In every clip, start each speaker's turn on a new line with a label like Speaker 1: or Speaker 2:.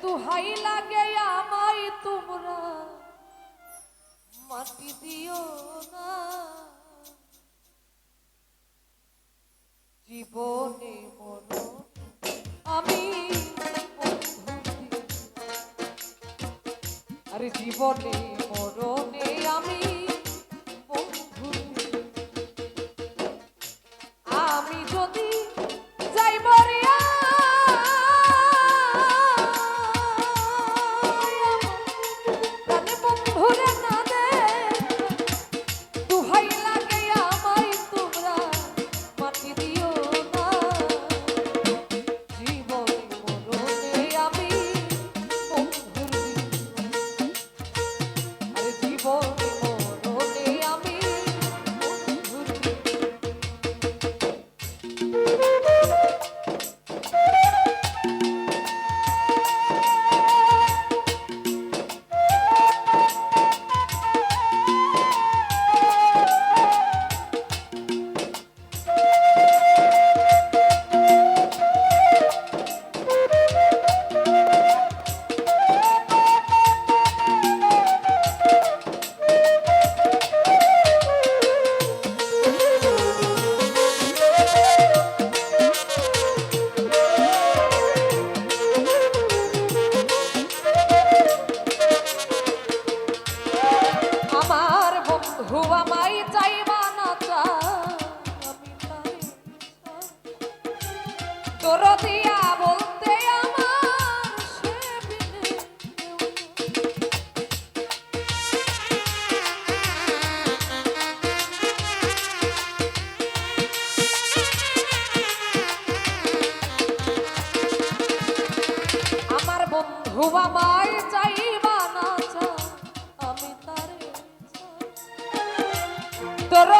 Speaker 1: দুহাই লাগে আমায় তোমরা। মাটি দিও না। জীবনে মন আমি আরে জীবনে মরণে আমি ভুবাবায় চাইবা না আমি তার তোর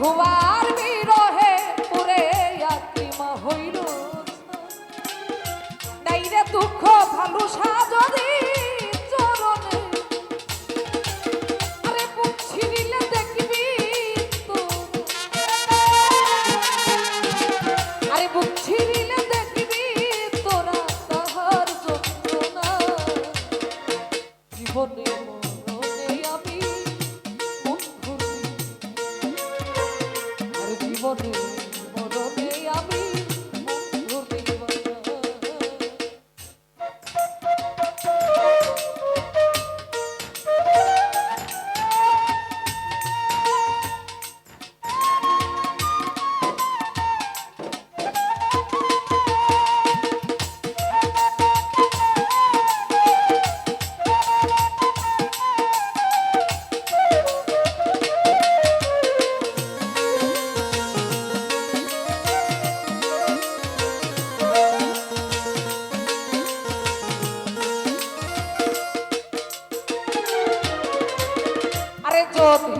Speaker 1: Wow! বধূ Хто